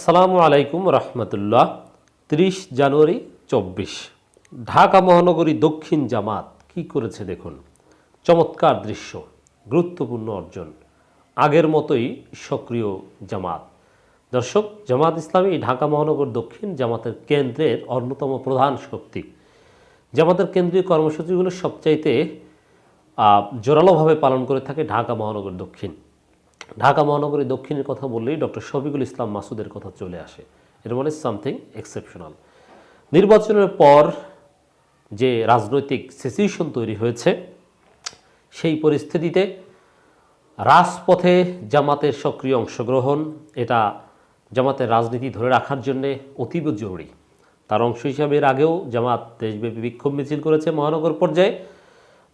আসসালামু আলাইকুম রহমতুল্লাহ, তিরিশ জানুয়ারি চব্বিশ। ঢাকা মহানগরী দক্ষিণ জামাত কি করেছে দেখুন। চমৎকার দৃশ্য, গুরুত্বপূর্ণ অর্জন। আগের মতোই সক্রিয় জামাত। দর্শক, জামাত ইসলামী ঢাকা মহানগর দক্ষিণ জামাতের কেন্দ্রের অন্যতম প্রধান শক্তি। জামাতের কেন্দ্রীয় কর্মসূচিগুলো সবচাইতে জোরালোভাবে পালন করে থাকে ঢাকা মহানগর দক্ষিণ। ঢাকা মহানগরী দক্ষিণের কথা বললেই ডক্টর শফিকুল ইসলাম মাসুদের কথা চলে আসে। এর মানে সামথিং এক্সেপশনাল। নির্বাচনের পর যে রাজনৈতিক সিচুয়েশন তৈরি হয়েছে, সেই পরিস্থিতিতে রাজপথে জামাতের সক্রিয় অংশগ্রহণ, এটা জামাতের রাজনীতি ধরে রাখার জন্য অতীব জরুরি। তার অংশ হিসাবে এর আগেও জামাত দেশব্যাপী বিক্ষোভ মিছিল করেছে মহানগর পর্যায়ে।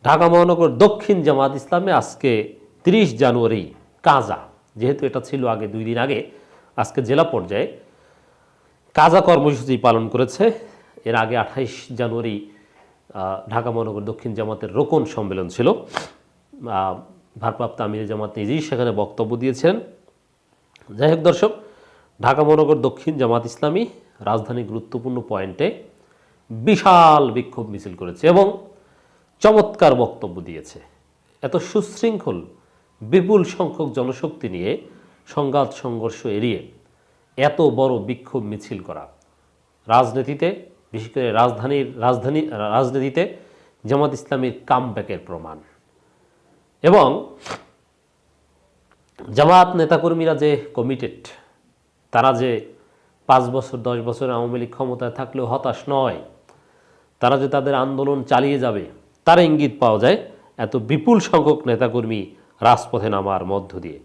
ঢাকা মহানগর দক্ষিণ জামাত ইসলামে আজকে তিরিশ জানুয়ারি কাজা, যেহেতু এটা ছিল আগে দুই দিন আগে, আজকে জেলা পর্যায়ে। কাজা কর্মসূচি পালন করেছে। এর আগে আঠাইশ জানুয়ারি ঢাকা মহানগর দক্ষিণ জামাতের রোকন সম্মেলন ছিল। ভারপ্রাপ্ত আমির জামাত নিজেই সেখানে বক্তব্য দিয়েছেন যাই হোক দর্শক, ঢাকা মহানগর দক্ষিণ জামাত ইসলামী রাজধানী গুরুত্বপূর্ণ পয়েন্টে বিশাল বিক্ষোভ মিছিল করেছে এবং চমৎকার বক্তব্য দিয়েছে। এত সুশৃঙ্খল বিপুল সংখ্যক জনশক্তি নিয়ে সংঘাত সংঘর্ষ এড়িয়ে এত বড় বিক্ষোভ মিছিল করা। রাজনীতিতে, বিশেষ করে রাজধানীর, রাজধানী, রাজনীতিতে জামাত ইসলামীর কামব্যাকের প্রমাণ। এবং জামাত নেতাকর্মীরা যে কমিটেড তারা যে পাঁচ বছর, দশ বছর আওয়ামী লীগ ক্ষমতায় থাকলেও হতাশ নয়, তারা যে তাদের আন্দোলন চালিয়ে যাবে, তার ইঙ্গিত পাওয়া যায় এত বিপুল সংখ্যক নেতাকর্মী রাজপথে নামার মধ্য দিয়ে।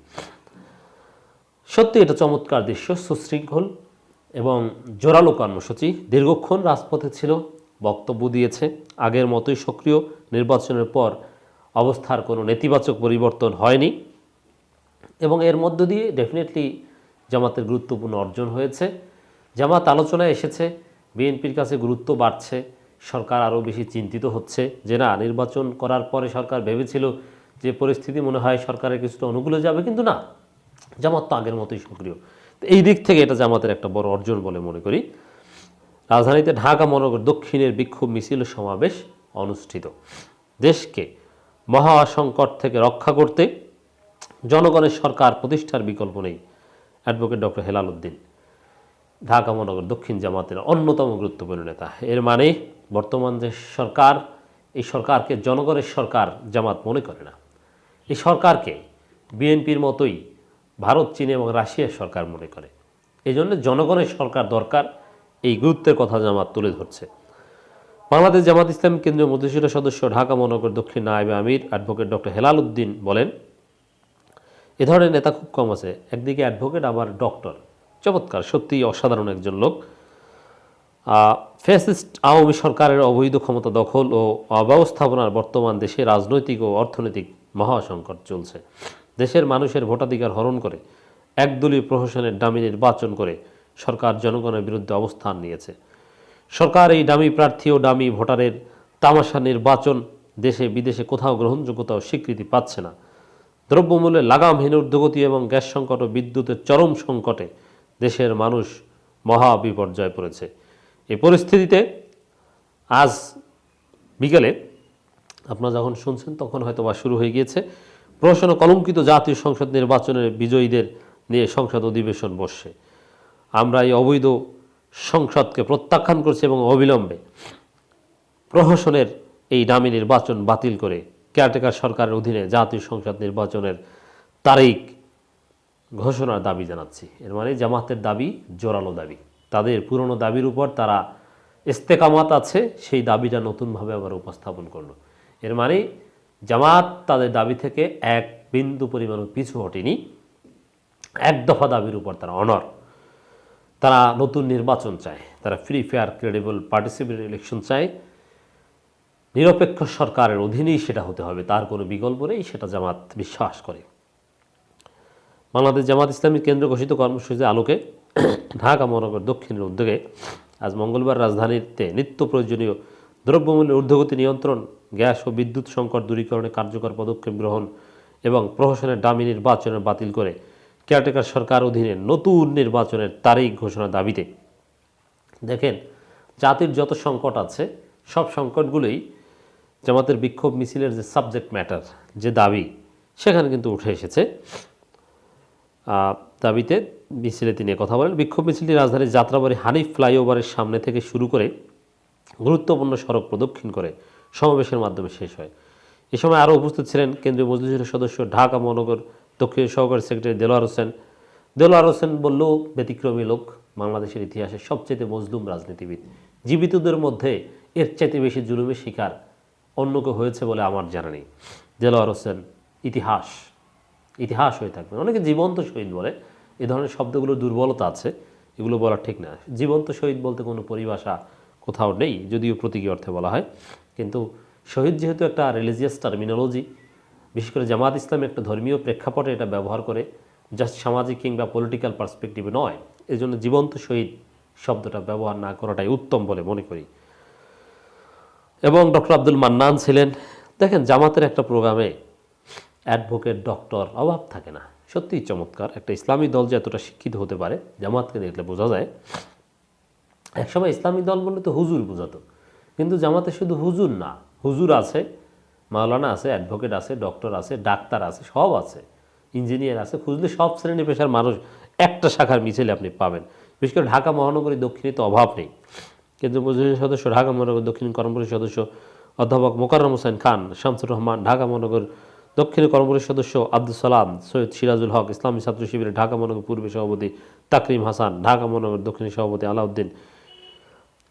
সত্যি এটা চমৎকার দৃশ্য, সুশৃঙ্খল এবং জোরালো কর্মসূচি। দীর্ঘক্ষণ রাজপথে ছিল, বক্তব্য দিয়েছে, আগের মতোই সক্রিয়। নির্বাচনের পর অবস্থার কোনো নেতিবাচক পরিবর্তন হয়নি এবং এর মধ্য দিয়ে ডেফিনেটলি জামাতের গুরুত্বপূর্ণ অর্জন হয়েছে। জামাত আলোচনায় এসেছে, বিএনপির কাছে গুরুত্ব বাড়ছে, সরকার আরও বেশি চিন্তিত হচ্ছে যে না, নির্বাচন করার পরে সরকার ভেবেছিল যে পরিস্থিতি মনে হয় সরকারের কিছুটা অনুকূলে যাবে, কিন্তু না, জামাত তো আগের মতোই সক্রিয়। তো এই দিক থেকে এটা জামাতের একটা বড় অর্জন বলে মনে করি। রাজধানীতে ঢাকা মহানগর দক্ষিণের বিক্ষোভ মিছিল সমাবেশ অনুষ্ঠিত। দেশকে মহা সংকট থেকে রক্ষা করতে জনগণের সরকার প্রতিষ্ঠার বিকল্প নেই, অ্যাডভোকেট ডক্টর হেলাল উদ্দিন। ঢাকা মহানগর দক্ষিণ জামাতের অন্যতম গুরুত্বপূর্ণ নেতা। এর মানে বর্তমান যে সরকার, এই সরকারকে জনগণের সরকার জামাত মনে করে না। এই সরকারকে বিএনপির মতোই ভারত, চীন এবং রাশিয়ার সরকার মনে করে। এই জন্য জনগণের সরকার দরকার এই গুরুত্বের কথা জামাত তুলে ধরছে। বাংলাদেশ জামাত ইসলাম কেন্দ্রীয় মন্ত্রিসভার সদস্য ঢাকা মহানগর দক্ষিণ নায়েবে আমির অ্যাডভোকেট ডক্টর হেলাল উদ্দিন বলেন, এ ধরনের নেতা খুব কম আছে। একদিকে অ্যাডভোকেট, আবার ডক্টর। চমৎকার, সত্যিই অসাধারণ একজন লোক। ফ্যাসিস্ট আওয়ামী সরকারের অবৈধ ক্ষমতা দখল ও অব্যবস্থাপনার বর্তমান দেশে রাজনৈতিক ও অর্থনৈতিক মহাসংকট চলছে। দেশের মানুষের ভোটাধিকার হরণ করে একদলীয় প্রশাসনের ডামি নির্বাচন করে সরকার জনগণের বিরুদ্ধে অবস্থান নিয়েছে। সরকার এই ডামি প্রার্থী ও ডামি ভোটারের তামাশা নির্বাচন দেশে বিদেশে কোথাও গ্রহণযোগ্যতা ও স্বীকৃতি পাচ্ছে না। দ্রব্যমূল্যে লাগামহীন ঊর্ধ্বগতি এবং গ্যাস সংকট ও বিদ্যুতের চরম সংকটে দেশের মানুষ মহা বিপর্যয় পড়েছে। এই পরিস্থিতিতে আজ বিকেলে আপনারা যখন শুনছেন, তখন হয়তো বা শুরু হয়ে গিয়েছে। প্রশাসন ও কলঙ্কিত জাতীয় সংসদ নির্বাচনের বিজয়ীদের নিয়ে সংসদ অধিবেশন বসছে। আমরা এই অবৈধ সংসদকে প্রত্যাখ্যান করছি এবং অবিলম্বে প্রহসনের এই দামি নির্বাচন বাতিল করে কেয়ারটেকার সরকারের অধীনে জাতীয় সংসদ নির্বাচনের তারিখ ঘোষণার দাবি জানাচ্ছি। এর মানে জামাতের দাবি জোরালো দাবি। তাদের পুরনো দাবির উপর তারা ইস্তেকামাত আছে, সেই দাবিটা নতুনভাবে আবার উপস্থাপন করল। এর মানে জামাত তাদের দাবি থেকে এক বিন্দু পরিমাণ পিছু হটেনি। এক দফা দাবির উপর তারা অনর তারা নতুন নির্বাচন চায়, তারা free fair credible participate election চায়। নিরপেক্ষ সরকারের অধীনেই সেটা হতে হবে, তার কোনো বিকল্প নেই, সেটা জামাত বিশ্বাস করে। বাংলাদেশ জামাত ইসলামী কেন্দ্র ঘোষিত কর্মসূচির আলোকে ঢাকা, মহানগর দক্ষিণের উদ্যোগে আজ মঙ্গলবার রাজধানীতে নিত্য প্রয়োজনীয় দ্রব্যমূল্যের ঊর্ধ্বগতি নিয়ন্ত্রণ গ্যাস ও বিদ্যুৎ সংকট দূরীকরণে কার্যকর পদক্ষেপ গ্রহণ এবং প্রহসনের দামি নির্বাচনের বাতিল করে কেয়ারটেকার সরকার অধীনে নতুন নির্বাচনের তারিখ ঘোষণা দাবিতে। দেখেন, জাতির যত সংকট আছে, সব সংকটগুলোই জামাতের বিক্ষোভ মিছিলের যে সাবজেক্ট ম্যাটার যে দাবি, সেখানে কিন্তু উঠে এসেছে। দাবিতে মিছিলে তিনি কথা বলেন। বিক্ষোভ মিছিলটি রাজধানীর যাত্রাবাড়ি হানিফ ফ্লাইওভারের সামনে থেকে শুরু করে গুরুত্বপূর্ণ সড়ক প্রদক্ষিণ করে সমাবেশের মাধ্যমে শেষ হয়। এ সময় আরও উপস্থিত ছিলেন কেন্দ্রীয় মজলিসের সদস্য ঢাকা মহানগর দক্ষিণ সহকারী সেক্রেটারি দেলোয়ার হোসেন। দেলোয়ার হোসেন বললেও ব্যতিক্রমী লোক, বাংলাদেশের ইতিহাসে সবচেয়ে মজলুম রাজনীতিবিদ। জীবিতদের মধ্যে এর চাইতে বেশি জুলুমের শিকার অন্য কেউ হয়েছে বলে আমার জানা নেই। দেলোয়ার হোসেন, ইতিহাস ইতিহাস হয়ে থাকবে। অনেকে জীবন্ত শহীদ বলে, এ ধরনের শব্দগুলোর দুর্বলতা আছে, এগুলো বলা ঠিক না। জীবন্ত শহীদ বলতে কোনো পরিভাষা কোথাও নেই, যদিও প্রতীকী অর্থে বলা হয়। কিন্তু শহীদ যেহেতু একটা রিলিজিয়াস টার্মিনোলজি বিশেষ করে জামাত ইসলাম একটা ধর্মীয় প্রেক্ষাপটে এটা ব্যবহার করে জাস্ট সামাজিক কিংবা পলিটিক্যাল পার্সপেক্টিভে নয়। এজন্য জীবন্ত শহীদ শব্দটা ব্যবহার না করাটাই উত্তম বলে মনে করি। এবং ডক্টর আব্দুল মান্নান ছিলেন। দেখেন, জামাতের একটা প্রোগ্রামে অ্যাডভোকেট ডক্টর অভাব থাকে না। সত্যিই চমৎকার। একটা ইসলামী দল যে এতটা শিক্ষিত হতে পারে, জামাতকে দেখলে বোঝা যায় একসময় ইসলামী দল বললে তো হুজুর বোঝাতো। কিন্তু জামাতে শুধু হুজুর না, হুজুর আছে, মাওলানা আছে অ্যাডভোকেট আছে ডক্টর আছে, ডাক্তার আছে, সব আছে ইঞ্জিনিয়ার আছে, খুঁজলে সব শ্রেণি পেশার মানুষ একটা শাখার মিছিলে আপনি পাবেন। বিশেষ করে ঢাকা মহানগরী দক্ষিণে তো অভাব নেই। কেন্দ্রীয় মজলিসের সদস্য, ঢাকা মহানগর দক্ষিণ কর্মপরিষদ সদস্য, অধ্যাপক মোকাররম হোসেন খান, শামসুর রহমান, ঢাকা মহানগর দক্ষিণ কর্মপরিষদ সদস্য আব্দুল সালাম, সৈয়দ সিরাজুল হক, ইসলামী ছাত্র শিবিরের ঢাকা মহানগর পূর্বে সভাপতি তাকরিম হাসান, ঢাকা মহানগর দক্ষিণ সভাপতি আলাউদ্দিন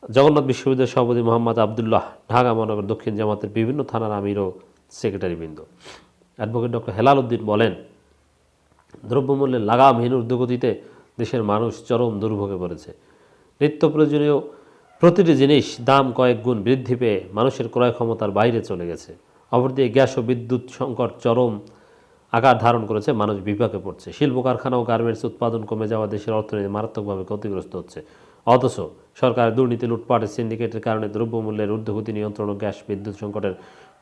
জগন্নাথ বিশ্ববিদ্যালয়ের সভাপতি মোহাম্মদ আবদুল্লাহ, ঢাকা মহানগর দক্ষিণ জামাতের বিভিন্ন থানার আমির ও সেক্রেটারিবৃন্দ। অ্যাডভোকেট ডক্টর হেলাল উদ্দিন বলেন, দ্রব্যমূল্যের লাগামহীন ঊর্ধ্বগতিতে দেশের মানুষ চরম দুর্ভোগে পড়েছে। নিত্য প্রয়োজনীয় প্রতিটি জিনিস দাম কয়েক গুণ বৃদ্ধি পেয়ে মানুষের ক্রয় ক্ষমতার বাইরে চলে গেছে। অপরদিকে গ্যাস ও বিদ্যুৎ সংকট চরম আকার ধারণ করেছে, মানুষ বিপাকে পড়ছে। শিল্প কারখানা ও গার্মেন্টস উৎপাদন কমে যাওয়া দেশের অর্থনীতি মারাত্মকভাবে ক্ষতিগ্রস্ত হচ্ছে। অথচ সরকারের দুর্নীতি লুটপাটের সিন্ডিকেটের কারণে দ্রব্যমূল্যের ঊর্ধ্বগতি নিয়ন্ত্রণ ও গ্যাস বিদ্যুৎ সংকটের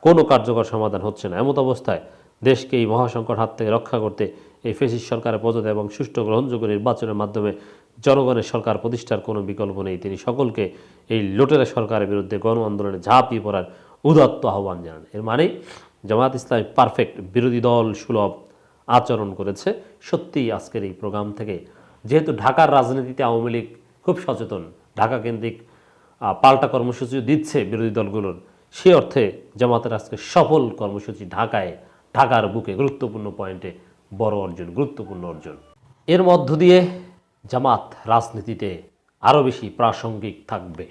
কোনো কার্যকর সমাধান হচ্ছে না। এমত অবস্থায় দেশকে এই মহাসংকট হাত থেকে রক্ষা করতে এই ফেসিস সরকারের পদ্ধতি এবং সুষ্ঠু গ্রহণযোগ্য নির্বাচনের মাধ্যমে জনগণের সরকার প্রতিষ্ঠার কোনো বিকল্প নেই। তিনি সকলকে এই লোটেরা সরকারের বিরুদ্ধে গণ আন্দোলনে ঝাঁপিয়ে পড়ার উদাত্ত আহ্বান জানান। এর মানে জামাত ইসলাম পারফেক্ট বিরোধী দল সুলভ আচরণ করেছে। সত্যিই আজকের এই প্রোগ্রাম থেকে যেহেতু ঢাকার রাজনীতিতে আওয়ামী লীগ খুব সচেতন। ঢাকা কেন্দ্রিক পাল্টা কর্মসূচিও দিচ্ছে বিরোধী দলগুলোর। সে অর্থে জামাতের আজকে সফল কর্মসূচি ঢাকায়, ঢাকার বুকে গুরুত্বপূর্ণ পয়েন্টে বড় অর্জন, গুরুত্বপূর্ণ অর্জন। এর মধ্য দিয়ে জামাত রাজনীতিতে আরও বেশি প্রাসঙ্গিক থাকবে।